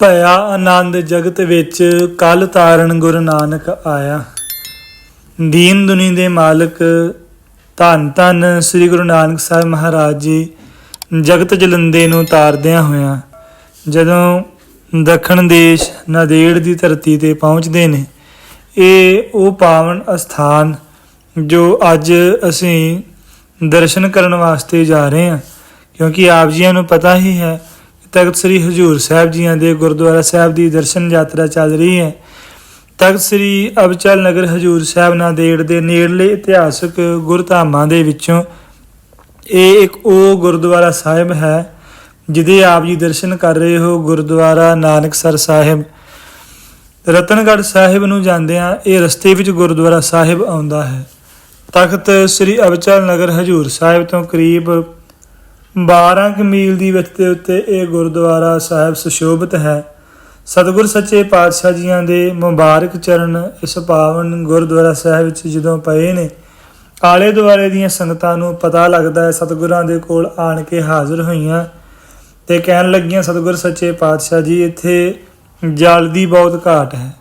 ਭਇਆ ਆਨੰਦ ਜਗਤ ਵਿੱਚ ਕਲ ਤਾਰਨ ਗੁਰੂ ਨਾਨਕ ਆਇਆ। ਦੀਨ ਦੁਨੀ ਦੇ ਮਾਲਕ, ਧੰਨ ਧੰਨ ਸ੍ਰੀ ਗੁਰੂ ਨਾਨਕ ਸਾਹਿਬ ਮਹਾਰਾਜ ਜੀ, ਜਗਤ ਜਲੰਦੇ ਨੂੰ ਤਾਰਦਿਆਂ ਹੋਇਆਂ, ਜਦੋਂ ਦੱਖਣ ਦੇਸ਼ ਨਦੇੜ ਦੀ ਧਰਤੀ ਤੇ ਪਹੁੰਚਦੇ ਨੇ, ਇਹ ਉਹ ਪਾਵਨ ਅਸਥਾਨ ਜੋ ਅੱਜ ਅਸੀਂ ਦਰਸ਼ਨ ਕਰਨ ਵਾਸਤੇ ਜਾ ਰਹੇ ਹਾਂ, ਕਿਉਂਕਿ ਆਪ ਜੀਆਂ ਨੂੰ ਪਤਾ ਹੀ ਹੈ ਤਖਤ ਸ੍ਰੀ ਹਜੂਰ ਸਾਹਿਬ ਜੀਆਂ ਦੇ ਗੁਰਦੁਆਰਾ ਸਾਹਿਬ ਦੀ ਦਰਸ਼ਨ ਯਾਤਰਾ ਚੱਲ ਰਹੀ ਹੈ। ਤਖਤ ਸ੍ਰੀ ਅਬਚਲ ਨਗਰ ਹਜੂਰ ਸਾਹਿਬ ਨਾਂਦੇੜ ਦੇ ਨੇੜਲੇ ਇਤਿਹਾਸਕ ਗੁਰਧਾਮਾਂ ਦੇ ਵਿੱਚੋਂ ਇਹ ਇੱਕ ਉਹ ਗੁਰਦੁਆਰਾ ਸਾਹਿਬ ਹੈ ਜਿਹਦੇ ਆਪ ਜੀ ਦਰਸ਼ਨ ਕਰ ਰਹੇ ਹੋ ਗੁਰਦੁਆਰਾ ਨਾਨਕਸਰ ਸਾਹਿਬ। ਰਤਨਗੜ੍ਹ ਸਾਹਿਬ ਨੂੰ ਜਾਂਦਿਆਂ ਇਹ ਰਸਤੇ ਵਿੱਚ ਗੁਰਦੁਆਰਾ ਸਾਹਿਬ ਆਉਂਦਾ ਹੈ। ਤਖਤ ਸ੍ਰੀ ਅਬਚਲ ਨਗਰ ਹਜੂਰ ਸਾਹਿਬ ਤੋਂ ਕਰੀਬ 12 ਕੁ ਮੀਲ ਦੀ ਵਿੱਥ ਦੇ ਉੱਤੇ ਇਹ ਗੁਰਦੁਆਰਾ ਸਾਹਿਬ ਸੁਸ਼ੋਭਿਤ ਹੈ। ਸਤਿਗੁਰ ਸੱਚੇ ਪਾਤਸ਼ਾਹ ਜੀਆਂ ਦੇ ਮੁਬਾਰਕ ਚਰਨ ਇਸ ਪਾਵਨ ਗੁਰਦੁਆਰਾ ਸਾਹਿਬ ਵਿੱਚ ਜਦੋਂ ਪਏ ਨੇ, ਆਲੇ ਦੁਆਲੇ ਦੀਆਂ ਸੰਗਤਾਂ ਨੂੰ ਪਤਾ ਲੱਗਦਾ ਹੈ ਸਤਿਗੁਰਾਂ ਦੇ ਕੋਲ ਆਣ ਕੇ ਹਾਜ਼ਰ ਹੋਈਆਂ ਤੇ ਕਹਿਣ ਲੱਗੀਆਂ, ਸਤਿਗੁਰ ਸੱਚੇ ਪਾਤਸ਼ਾਹ ਜੀ, ਇੱਥੇ ਜਲ ਦੀ ਬਹੁਤ ਘਾਟ ਹੈ।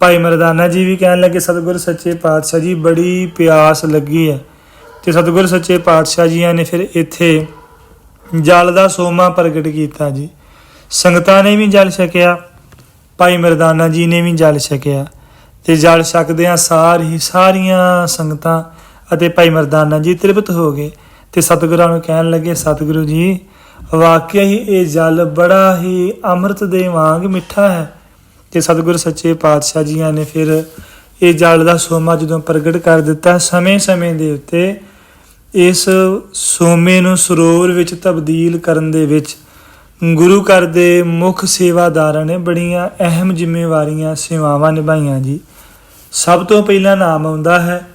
ਭਾਈ ਮਰਦਾਨਾ ਜੀ ਵੀ ਕਹਿਣ ਲੱਗੇ, ਸਤਿਗੁਰ ਸੱਚੇ ਪਾਤਸ਼ਾਹ ਜੀ, ਬੜੀ ਪਿਆਸ ਲੱਗੀ ਹੈ ਤੇ ਸਤਿਗੁਰ ਸੱਚੇ ਪਾਤਸ਼ਾਹ ਜੀਆਂ ਨੇ ਫਿਰ ਇੱਥੇ ਜਲ ਦਾ ਸੋਮਾ ਪ੍ਰਗਟ ਕੀਤਾ ਜੀ। ਸੰਗਤਾਂ ਨੇ ਵੀ ਜਲ ਛਕਿਆ, ਭਾਈ ਮਰਦਾਨਾ ਜੀ ਨੇ ਵੀ ਜਲ ਛਕਿਆ ਤੇ ਜਲ ਛਕਦਿਆਂ ਸਾਰੀ ਸਾਰੀਆਂ ਸੰਗਤਾਂ ਅਤੇ ਭਾਈ ਮਰਦਾਨਾ ਜੀ ਤ੍ਰਿਪਤ ਹੋ ਗਏ ਤੇ ਸਤਿਗੁਰਾਂ ਨੂੰ ਕਹਿਣ ਲੱਗੇ, ਸਤਿਗੁਰੂ ਜੀ, ਵਾਕਿਆ ਹੀ ਇਹ ਜਲ ਬੜਾ ਹੀ ਅੰਮ੍ਰਿਤ ਦੇ ਵਾਂਗ ਮਿੱਠਾ ਹੈ। ਤੇ ਸਤਿਗੁਰ ਸੱਚੇ ਪਾਤਸ਼ਾਹ ਜੀਆਂ ਨੇ ਫਿਰ ਇਹ ਜਲ ਦਾ ਸੋਮਾ ਜਦੋਂ ਪ੍ਰਗਟ ਕਰ ਦਿੱਤਾ, ਸਮੇਂ-ਸਮੇਂ ਦੇ ਉੱਤੇ ਇਸ ਸੋਮੇ ਨੂੰ ਸਰੋਵਰ ਵਿੱਚ ਤਬਦੀਲ ਕਰਨ ਦੇ ਵਿੱਚ ਗੁਰੂ ਘਰ ਦੇ ਮੁੱਖ ਸੇਵਾਦਾਰਾਂ ਨੇ ਬੜੀਆਂ ਅਹਿਮ ਜ਼ਿੰਮੇਵਾਰੀਆਂ, ਸੇਵਾਵਾਂ ਨਿਭਾਈਆਂ ਜੀ। ਸਭ ਤੋਂ ਪਹਿਲਾਂ ਨਾਮ ਆਉਂਦਾ ਹੈ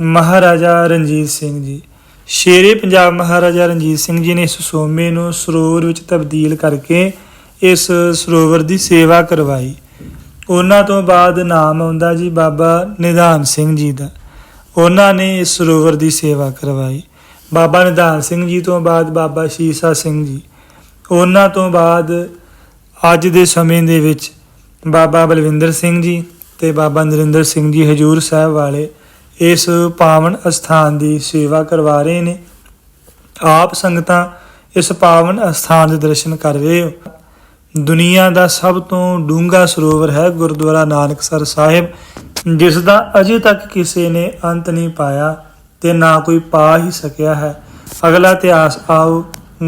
ਮਹਾਰਾਜਾ ਰਣਜੀਤ ਸਿੰਘ ਜੀ। ਸ਼ੇਰੇ ਪੰਜਾਬ ਮਹਾਰਾਜਾ ਰਣਜੀਤ ਸਿੰਘ ਜੀ ਨੇ ਇਸ ਸੋਮੇ ਨੂੰ ਸਰੋਵਰ ਵਿੱਚ ਤਬਦੀਲ ਕਰਕੇ ਇਸ ਸਰੋਵਰ ਦੀ ਸੇਵਾ ਕਰਵਾਈ। ਉਹਨਾਂ ਤੋਂ ਬਾਅਦ ਨਾਮ ਆਉਂਦਾ ਜੀ ਬਾਬਾ ਨਿਧਾਨ ਸਿੰਘ ਜੀ ਦਾ। ਉਹਨਾਂ ਨੇ ਇਸ ਸਰੋਵਰ ਦੀ ਸੇਵਾ ਕਰਵਾਈ। ਬਾਬਾ ਨਿਧਾਨ ਸਿੰਘ ਜੀ ਤੋਂ ਬਾਅਦ ਬਾਬਾ ਸ਼ੀਸਾ ਸਿੰਘ ਜੀ। ਉਹਨਾਂ ਤੋਂ ਬਾਅਦ ਅੱਜ ਦੇ ਸਮੇਂ ਦੇ ਵਿੱਚ ਬਾਬਾ ਬਲਵਿੰਦਰ ਸਿੰਘ ਜੀ ਤੇ ਬਾਬਾ ਨਰਿੰਦਰ ਸਿੰਘ ਜੀ ਹਜੂਰ ਸਾਹਿਬ ਵਾਲੇ ਇਸ ਪਾਵਨ ਅਸਥਾਨ ਦੀ ਸੇਵਾ ਕਰਵਾ ਰਹੇ ਨੇ। ਆਪ ਸੰਗਤਾਂ ਇਸ ਪਾਵਨ ਅਸਥਾਨ ਦੇ ਦਰਸ਼ਨ ਕਰ ਰਹੇ ਹੋ। ਦੁਨੀਆ ਦਾ ਸਭ ਤੋਂ ਡੂੰਘਾ ਸਰੋਵਰ ਹੈ ਗੁਰਦੁਆਰਾ ਨਾਨਕਸਰ ਸਾਹਿਬ। ਜਿਸ ਦਾ ਅਜੇ ਤੱਕ ਕਿਸੇ ਨੇ ਅੰਤ ਨਹੀਂ ਪਾਇਆ ਤੇ ਨਾ ਕੋਈ ਪਾ ਹੀ ਸਕਿਆ ਹੈ। ਅਗਲਾ ਇਤਿਹਾਸ, ਆਓ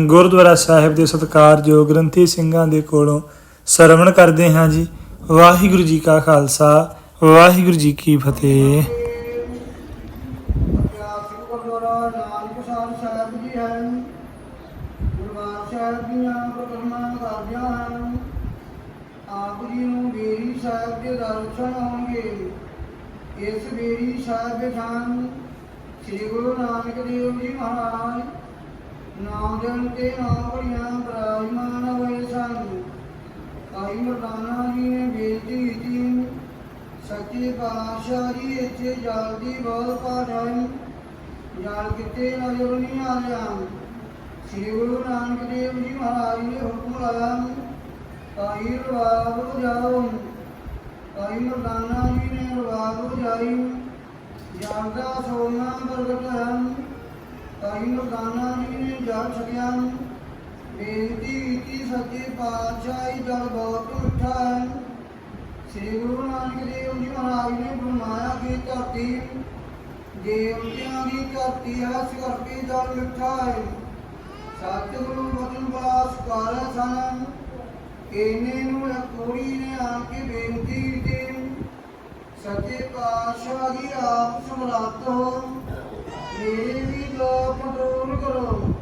ਗੁਰਦੁਆਰਾ ਸਾਹਿਬ ਦੇ ਸਤਿਕਾਰਯੋਗ ਗ੍ਰੰਥੀ ਸਿੰਘਾਂ ਦੇ ਕੋਲੋਂ ਸਰਵਣ ਕਰਦੇ ਹਾਂ ਜੀ। ਵਾਹਿਗੁਰੂ ਜੀ ਕਾ ਖਾਲਸਾ, ਵਾਹਿਗੁਰੂ ਜੀ ਕੀ ਫਤਿਹ। ਆਪ ਜੀ ਨੂੰ ਬੇਰੀ ਸਾਹਿਬ ਦੇ ਦਰਸ਼ਨ ਹੋਣਗੇ। ਇਸ ਬੇਰੀ ਸਾਹਿਬ ਦੇ ਸ੍ਰੀ ਗੁਰੂ ਨਾਨਕ ਦੇਵ ਜੀ ਮਹਾਰਾਜ ਨੌ ਦਿਨ ਤੇ ਨੌ ਘੜੀਆਂ ਬਰਾਜਮਾਨ ਹੋਏ ਸਨ। ਭਾਈ ਮਰਦਾਨਾ ਜੀ ਨੇ ਬੇਨਤੀ ਕੀਤੀ, ਸੱਚੇ ਪਾਤਸ਼ਾਹ ਜੀ, ਇੱਥੇ ਜਲ ਬਹੁਤ ਘਾਟ ਹੈ। ਕਿਤੇ ਨਜ਼ਰ ਨਹੀਂ ਆ ਰਿਹਾ? ਸ੍ਰੀ ਗੁਰੂ ਨਾਨਕ ਦੇਵ ਜੀ ਮਹਾਰਾਜ ਨੇ ਹੁਕਮ ਲਾਇਆ ਭਾਈ ਰਵਾਬ ਵਜਾਓ ਭਾਈ ਮਰਦਾਨਾ ਜੀ ਨੇ ਰਵਾਬ ਵਜਾਈ ਜਲ ਸੋਨਾ ਪ੍ਰਗਟ ਹੈ ਭਾਈ ਮਰਦਾਨਾ ਜੀ ਨੇ ਜਲ ਛਕਿਆ ਬੇਨਤੀ ਕੀਤੀ ਸੱਚੇ ਪਾਤਸ਼ਾਹ ਜੀ ਬਹੁਤ ਮਿੱਠਾ ਹੈ। ਸ੍ਰੀ ਗੁਰੂ ਨਾਨਕ ਦੇਵ ਜੀ ਮਹਾਰਾਜ ਨੇ ਫਰਮਾਇਆ ਕਿ ਧਰਤੀ, ਦੇਵਤਿਆਂ ਦੀ ਧਰਤੀ ਹੈ ਇਸ ਕਰਕੇ ਜਲ ਮਿੱਠਾ ਹੈ। ਸਤਿਗੁਰੂ ਬਚਨ ਬੜਾ ਸਕਾਰਾ ਸਨ। ਇਹਨੇ ਨੂੰ ਕੋੜੀ ਨੇ ਆ ਕੇ ਬੇਨਤੀ ਕੀਤੀ, ਸੱਚੇ ਪਾਤਸ਼ਾਹ ਜੀ, ਆਪ ਸਮਰੱਥ ਹੋ। ਮੇਰੇ ਵੀ ਦੋ ਕੰਟਰੋਲ ਕਰੋ।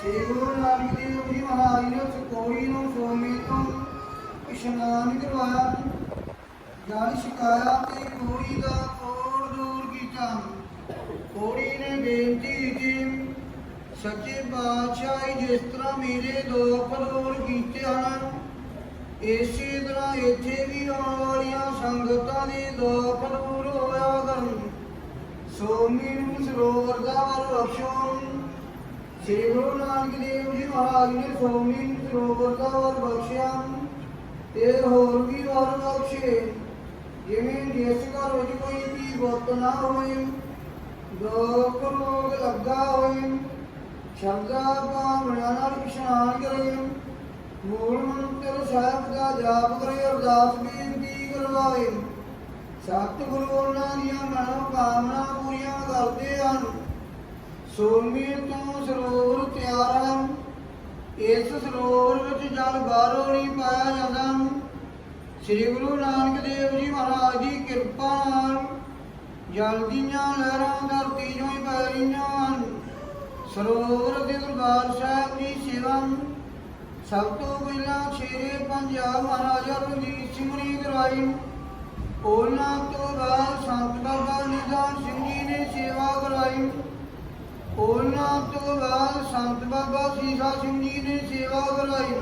ਸ੍ਰੀ ਗੁਰੂ ਨਾਨਕ ਦੇਵ ਜੀ ਮਹਾਰਾਜ ਨੇ ਉਸ ਕੋੜੀ ਨੂੰ ਸੋਮੇ ਤੋਂ ਇਸ਼ਨਾਨ ਕਰਵਾਇਆ। ਜਲ ਛਕਾਇਆ ਤੇ ਕੋੜੀ ਦਾ ਕੋੜ ਦੂਰ ਕੀਤਾ। ਕੋੜੀ ਨੇ ਬੇਨਤੀ ਕੀਤੀ ਸੱਚੇ ਪਾਤਸ਼ਾਹ ਜਿਸ ਤਰ੍ਹਾਂ ਮੇਰੇ ਦੋ ਫਲੋਰ ਕੀਤੇ ਹਨ, ਇਸੇ ਤਰ੍ਹਾਂ ਇੱਥੇ ਵੀ ਆਉਣ ਵਾਲੀਆਂ ਸੰਗਤਾਂ ਦੇ ਦੋ ਫਲੋਰ ਹੋਇਆ ਕਰਨ। ਸੋਮੀ ਨੂੰ ਸਰੋਵਰ ਦਾ ਵਰ ਬਖਸ਼ੋ। ਸ੍ਰੀ ਗੁਰੂ ਨਾਨਕ ਦੇਵ ਜੀ ਮਹਾਰਾਜ ਨੇ ਸੋਮੀ ਨੂੰ ਸਰੋਵਰ ਦਾ ਵਰ ਬਖਸ਼ਿਆ ਤੇ ਹੋਰ ਵੀ ਵਰ ਬਖਸ਼ੇ। ਜਿਵੇਂ ਜਿਸ ਘਰ ਵਿੱਚ ਕੋਈ ਵੀ ਬੁੱਤ ਨਾ ਹੋਏ ਦੁੱਖ ਰੋਗ ਲੱਗਾ ਹੋਏ। ਸ਼ਰਦਾ ਭਾਵਨਾ ਨਾਲ ਇਸ਼ਨਾਨ ਕਰੇ ਮੂਲ ਮੰਤਰ ਸਾਹਿਬ ਦਾ ਜਾਪ ਕਰੇ, ਅਰਦਾਸ ਬੇਨਤੀ ਕਰਵਾਏ। ਸਤਿਗੁਰੂ ਉਹਨਾਂ ਦੀਆਂ ਮਨੋ ਪੂਰੀਆਂ ਕਰਦੇ ਹਨ। ਸੋਮੀ ਤੋਂ ਸਰੋਵਰ ਤਿਆਰ ਹਨ। ਇਸ ਸਰੋਵਰ ਵਿੱਚ ਜਲ ਬਾਹਰੋਂ ਨਹੀਂ ਪਾਇਆ ਜਾਂਦਾ। ਸ੍ਰੀ ਗੁਰੂ ਨਾਨਕ ਦੇਵ ਜੀ ਮਹਾਰਾਜ ਦੀ ਕਿਰਪਾ ਨਾਲ ਜਲ ਦੀਆਂ ਲਹਿਰਾਂ ਧਰਤੀ ਸਰੋਵਰ ਦੇ ਦਰਬਾਰ ਸਾਹਿਬ ਦੀ ਸੇਵਾ ਸਭ ਤੋਂ ਪਹਿਲਾਂ ਸ਼ੇਰੇ ਪੰਜਾਬ ਮਹਾਰਾਜਾ ਰਣਜੀਤ ਸਿੰਘ ਨੇ ਕਰਵਾਈ। ਉਹਨਾਂ ਤੋਂ ਬਾਅਦ ਸੰਤ ਬਾਬਾ ਨਿਧਾਨ ਸਿੰਘ ਜੀ ਨੇ ਸੇਵਾ ਕਰਵਾਈ। ਉਹਨਾਂ ਤੋਂ ਬਾਅਦ ਸੰਤ ਬਾਬਾ ਸੀਸਾ ਸਿੰਘ ਜੀ ਨੇ ਸੇਵਾ ਕਰਵਾਈ।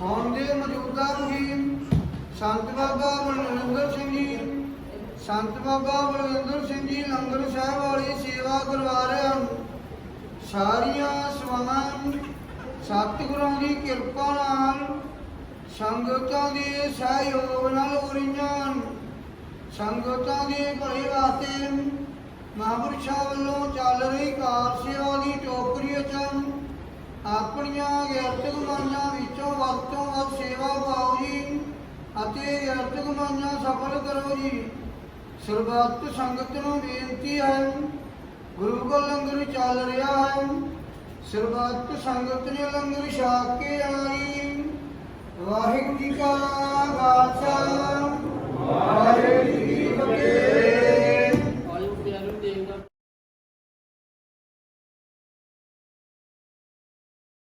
ਹੁਣ ਦੇ ਮੌਜੂਦਾ ਮੁਖੀ ਸੰਤ ਬਾਬਾ ਬਲਵਿੰਦਰ ਸਿੰਘ ਜੀ ਸੰਤ ਬਾਬਾ ਬਲਵਿੰਦਰ ਸਿੰਘ ਜੀ ਲੰਗਰ ਸਾਹਿਬ ਵਾਲੀ ਸੇਵਾ ਕਰਵਾ ਰਹੇ ਹਨ। ਸਾਰੀਆਂ ਸੇਵਾਵਾਂ ਸਤਿਗੁਰਾਂ ਦੀ ਕਿਰਪਾ ਨਾਲ ਸੰਗਤਾਂ ਦੇ ਸਹਿਯੋਗ ਨਾਲ ਉਰੀਆਂ। ਹਨ ਸੰਗਤਾਂ ਦੇ ਭਲੇ ਵਾਸਤੇ ਮਹਾਂਪੁਰਸ਼ਾਂ ਵੱਲੋਂ ਚੱਲ ਰਹੀ ਕਾਰ ਸੇਵਾ ਦੀ ਟੋਕਰੀ ਵਿੱਚ ਆਪਣੀਆਂ ਗਿਰਤ ਕਮਾਈਆਂ ਵਿੱਚੋਂ ਵੱਧ ਤੋਂ ਵੱਧ ਸੇਵਾ ਪਾਓ ਜੀ ਅਤੇ ਗਿਰਤ ਕਮਾਈਆਂ ਸਫਲ ਕਰੋ ਜੀ। ਸਰਬੱਤ ਸੰਗਤ ਨੂੰ ਬੇਨਤੀ ਹੈ ਗੁਰੂ ਕਾ ਲੰਗਰ ਚੱਲ ਰਿਹਾ ਹੈ। ਸਰਬੱਤ ਸੰਗਤ ਨੇ ਲੰਗਰ ਛਕ ਕੇ ਆਈ। ਵਾਹਿਗੁਰੂ ਜੀ ਕਾ ਖਾਲਸਾ